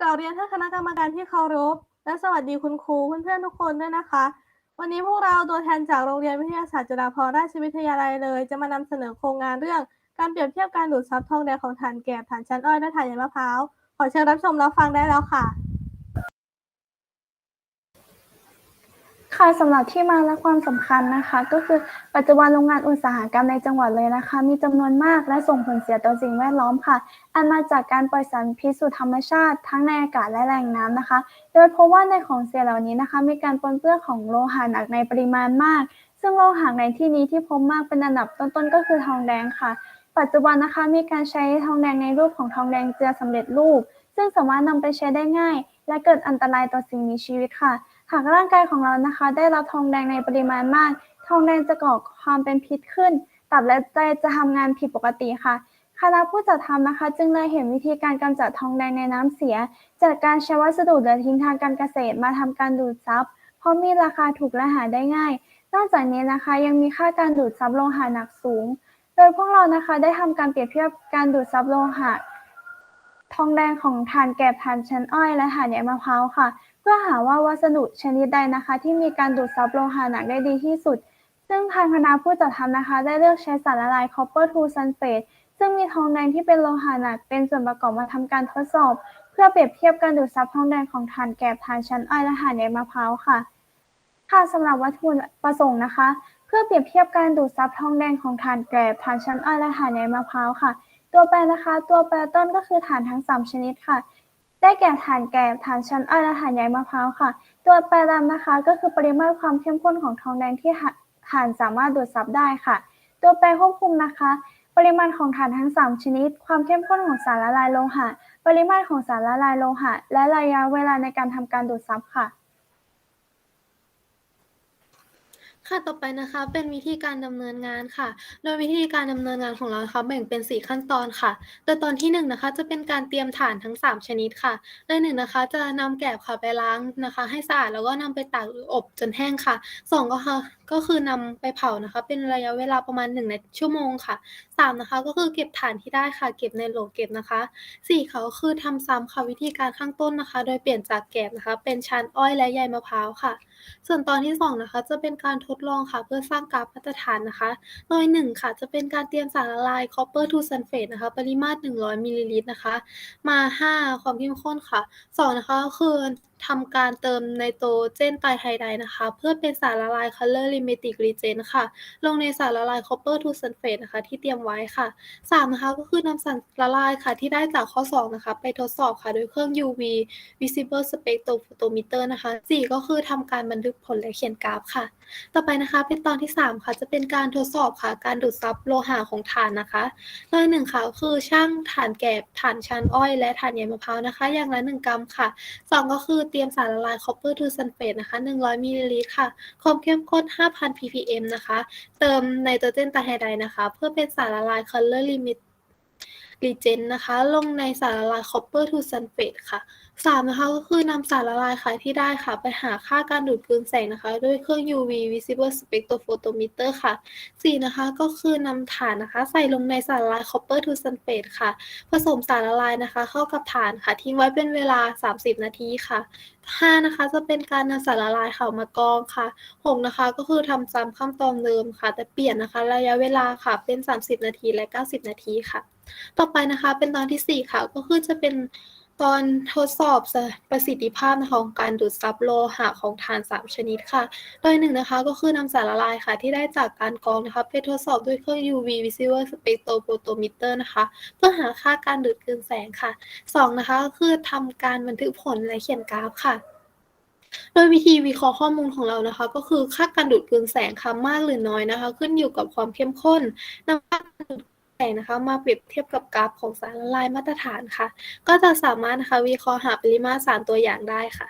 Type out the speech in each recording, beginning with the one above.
กล่าวเรียนท่านคณะกรรมการที่เคารพ และสวัสดีคุณครูเพื่อนๆทุกคนด้วยนะคะ วันนี้พวกเราตัวแทนจากโรงเรียนวิทยาศาสตร์จุฬาภรณราชวิทยาลัยเลย จะมานำเสนอโครงงานเรื่องการเปรียบเทียบการดูดซับทองแดงของถ่านแกบถ่านชั้นอ้อยและถ่านใยมะพร้าวขอเชิญรับชมรับฟังได้แล้วค่ะ ค่ะสำหรับที่มาและความสำคัญนะคะ ก็คือปัจจุบันโรงงานอุตสาหกรรมในจังหวัดเลยนะคะ มีจำนวนมากและส่งผลเสียต่อสิ่งแวดล้อมค่ะ อันมาจากการปล่อยสารพิษสู่ธรรมชาติทั้งในอากาศและแหล่งน้ำนะคะ โดยพบว่าในของเสียเหล่านี้นะคะ มีการปนเปื้อนของโลหะหนักในปริมาณมาก ซึ่งโลหะในที่นี้ที่พบมากเป็นอันดับต้นๆก็คือทองแดงค่ะ ปัจจุบันนะคะมีการใช้ทองแดงในรูปของทองแดงเจือสำเร็จรูป ซึ่งสามารถนำไปใช้ได้ง่าย และเกิดอันตรายต่อสิ่งมีชีวิตค่ะ หากร่างกายของเรานะคะ ได้รับทองแดงในปริมาณมาก ทองแดงจะก่อความเป็นพิษขึ้น ตับและไตจะทำงานผิดปกติค่ะคณะผู้จัดทำนะคะ จึงเลยเห็นวิธีการกำจัดทองแดงในน้ำเสีย จากการใช้วัสดุเหลือทิ้งทางการเกษตรมาทำการดูดซับเพราะมีราคาถูกและหาได้ง่าย นอกจากนี้นะคะยังมีค่าการดูดซับโลหะหนักสูง โดยพวกเรานะคะได้ทำการเปรียบเทียบการดูดซับโลหะทองแดงของถ่านแกบถ่านชั้นอ้อยและถ่านใยมะพร้าวค่ะ เพื่อหาว่าวัสดุชนิดใดนะคะ ที่มีการดูดซับโลหะหนักได้ดีที่สุด ซึ่งทางคณะผู้จัดทำนะคะ ได้เลือกใช้สารละลาย copper to sulfate ซึ่งมีทองแดงที่เป็นโลหะหนักเป็นส่วนประกอบมาทำการทดสอบ เพื่อเปรียบเทียบการดูดซับทองแดงของถ่านแกบถ่านชั้นอ้อยและถ่านใยมะพร้าวค่ะ ค่ะสำหรับวัตถุประสงค์นะคะ เพื่อเปรียบเทียบการดูดซับทองแดงของถ่านแกบถ่านชั้นอ้อยและถ่านใยมะพร้าวค่ะ ตัวแปรนะคะ ตัวแปรต้นก็คือถ่านทั้ง 3 ชนิดค่ะ ได้แก่ฐานแก่ฐานชั้นอ้อยและฐานใยมะพร้าวค่ะ ตัวแปรดำนะคะ ก็คือปริมาตรความเข้มข้นของทองแดงที่ฐานสามารถดูดซับได้ค่ะ ตัวแปรควบคุมนะคะ ปริมาณของฐานทั้ง 3 ชนิด ความเข้มข้นของสารละลายโลหะ ปริมาตรของสารละลายโลหะ และระยะเวลาในการทำการดูดซับค่ะ ค่ะ ต่อไปนะคะเป็นวิธีการดำเนินงานค่ะ โดยวิธีการดำเนินงานของเรานะคะแบ่งเป็น 4 ขั้นตอนค่ะ โดยตอนที่1นะคะจะเป็นการเตรียมถ่านทั้ง 3 ชนิดค่ะ โดยหนึ่งนะคะจะนำแกบค่ะไปล้างนะคะ ให้สะอาดแล้วก็นำไปตากหรืออบจนแห้งค่ะ 2 ก็คือก็คือนำไปเผานะคะ เป็นระยะเวลาประมาณ1นาทีชั่วโมงค่ะ 3 นะคะก็คือเก็บถ่านที่ได้ค่ะ เก็บในโหลเก็บนะคะ4ค่ะก็คือทำซ้ำค่ะวิธีการข้างต้นนะคะ โดยเปลี่ยนจากแกบนะคะ เป็นชั้นอ้อยและใยมะพร้าวค่ะ ส่วนตอนที่ 2 นะคะ จะเป็นการทดลองค่ะเพื่อสร้างกราฟมาตรฐานนะคะโดย1ค่ะจะเป็นการเตรียมสารละลาย copper to sulfate นะคะ ปริมาตร 100มิลลิลิตรนะคะ มา 5 ความเข้มข้นค่ะ 2 นะคะก็คือ ทำการเติมไนโตรเจนไตรไฮไดร์นะคะ เพื่อเป็นสารละลาย color limiting reagent ค่ะ ลงในสารละลาย copper to sulfate นะคะ ที่เตรียมไว้ค่ะ 3 นะคะ ก็คือนำสารละลายค่ะ ที่ได้จากข้อ 2 นะคะ ไปทดสอบค่ะ โดยเครื่อง UV visible spectrophotometer นะคะ 4 ก็คือทำการบันทึกผลและเขียนกราฟค่ะ ต่อไปนะคะ เป็นตอนที่ 3 ค่ะ จะเป็นการทดสอบค่ะ การดูดซับโลหะของถ่านนะคะโดย1ค่ะคือช่างถ่านแกบถ่านชันอ้อย และถ่านใยมะพร้าวนะคะ อย่างละ 1 กรัมค่ะ 2 ก็คือเตรียมสารละลาย copper to sulfate นะคะ 100มิลลิลิตรค่ะ ความเข้มข้น 5,000 ppm นะคะ เติมไนโตรเจนตาไฮไดร์นะคะ เพื่อเป็นสารละลาย color limit reagent นะคะ ลงในสารละลาย copper to sulfate ค่ะ 3 นะคะก็คือนำสารละลายค่ะที่ได้ค่ะ ไปหาค่าการดูดกลืนแสงนะคะ ด้วยเครื่อง UV visible spectrophotometer ค่ะ 4 นะคะก็คือนำถ่านนะคะ ใส่ลงในสารละลาย copper to sulfate ค่ะ ผสมสารละลายนะคะ เข้ากับถ่านค่ะ ทิ้งไว้เป็นเวลา 30 นาทีค่ะ 5 นะคะจะเป็นการนำสารละลายค่ะมากรองค่ะ 6 นะคะก็คือทำซ้ำขั้นตอนเดิมค่ะ แต่เปลี่ยนนะคะ ระยะเวลาค่ะเป็น 30 นาทีและ 90 นาทีค่ะ ต่อไปนะคะเป็นตอนที่ 4 ค่ะ ก็คือจะเป็นตอนทดสอบประสิทธิภาพของการดูดซับโลหะของถ่าน 3 ชนิดค่ะ โดยหนึ่งนะคะก็คือนำสารละลายค่ะ ที่ได้จากการกรองนะคะไปทดสอบด้วยเครื่อง UV visible spectrophotometer นะคะ เพื่อหาค่าการดูดกลืนแสงค่ะ 2 นะคะก็คือทำการบันทึกผลและเขียนกราฟค่ะโดยวิธีวิเคราะห์ข้อมูลของเรานะคะ ก็คือค่าการดูดกลืนแสงค่ะมากหรือน้อยนะคะ ขึ้นอยู่กับความเข้มข้นนำค่าการดูด แสงนะคะมาเปรียบเทียบกับกราฟของสารละลายมาตรฐานค่ะ ก็จะสามารถนะคะวิเคราะห์หาปริมาตรสารตัวอย่างได้ค่ะ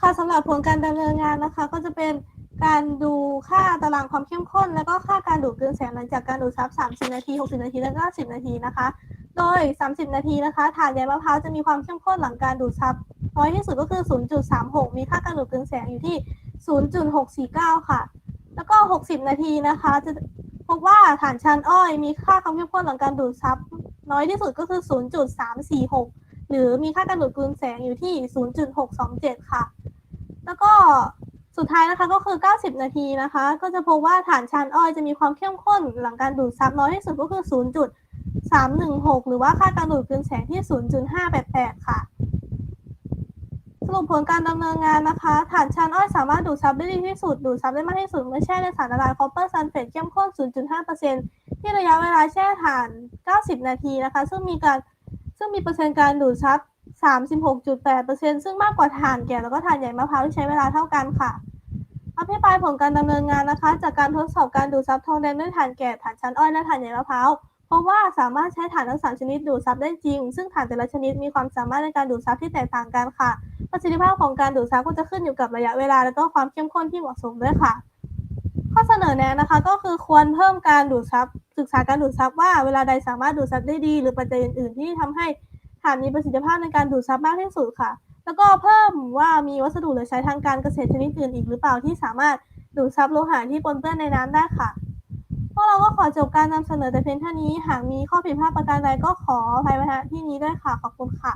ค่ะสำหรับผลการดำเนินงานนะคะ ก็จะเป็นการดูค่าตารางความเข้มข้น แล้วก็ค่าการดูดกลืนแสงหลังจากการดูดซับ 30 นาที 60 นาที และก็ 10 นาทีนะคะ โดย 30 นาทีนะคะถ่านใยมะพร้าวจะมีความเข้มข้นหลังการดูดซับน้อยที่สุดก็คือ 0.36 มีค่าการดูดกลืนแสงอยู่ที่ 0.649 ค่ะ แล้วก็ 60 นาทีนะคะ จะพบว่าถ่านชั้นอ้อยมีค่าความเข้มข้นหลังการดูดซับน้อยที่สุดก็คือ 0.346 หรือมีค่าการดูดกลืนแสงอยู่ที่ 0.627 ค่ะ แล้วก็สุดท้ายนะคะก็คือ 90 นาทีนะคะ ก็จะพบว่าฐานชานอ้อยจะมีความเข้มข้นหลังการดูดซับน้อยที่สุดก็คือ 0.316 หรือว่าค่าการดูดกลืนแสงที่ 0.588 ค่ะ สรุปผลการดำเนินงานนะคะฐานชานอ้อยสามารถดูดซับได้ดีที่สุด ดูดซับได้มากที่สุด เมื่อแช่ในสารละลายคอปเปอร์ซัลเฟตเข้มข้น 0.5%ที่ระยะเวลาแช่ถ่าน 90 นาทีนะคะ ซึ่งมีการซึ่งมีเปอร์เซ็นต์การดูดซับ 36.8%ซึ่งมากกว่าถ่านแก่แล้วก็ถ่านใหญ่มะพร้าวที่ใช้เวลาเท่ากันค่ะอภิปรายผลการดำเนินงานนะคะ จากการทดสอบการดูดซับทองแดงด้วยถ่านแก่ถ่านชั้นอ้อยและถ่านใหญ่มะพร้าว เพราะว่าสามารถใช้ถ่านทั้งสามชนิดดูดซับได้จริง ซึ่งถ่านแต่ละชนิดมีความสามารถในการดูดซับที่แตกต่างกันค่ะ ประสิทธิภาพของการดูดซับก็จะขึ้นอยู่กับระยะเวลา และก็ความเข้มข้นที่เหมาะสมด้วยค่ะ ข้อเสนอแนะนะคะก็คือควรเพิ่มการดูดซับศึกษาการดูดซับว่าเวลาใดสามารถดูดซับได้ดี หรือปัจจัยอื่นๆ ที่ทำให้ถ่านมีประสิทธิภาพในการดูดซับมากที่สุดค่ะ แล้วก็เพิ่มว่ามีวัสดุหลือใช้ทางการเกษตรชนิดอื่นอีกหรือเปล่าที่สามารถดูดซับโลหะที่ปนเปื้อนในน้ำได้ค่ะ พวกเราก็ขอจบการนำเสนอแต่เพียงเท่านี้ หากมีข้อผิดพลาดประการใดก็ขออภัยไว้ณที่นี้ด้วยค่ะ ขอบคุณค่ะ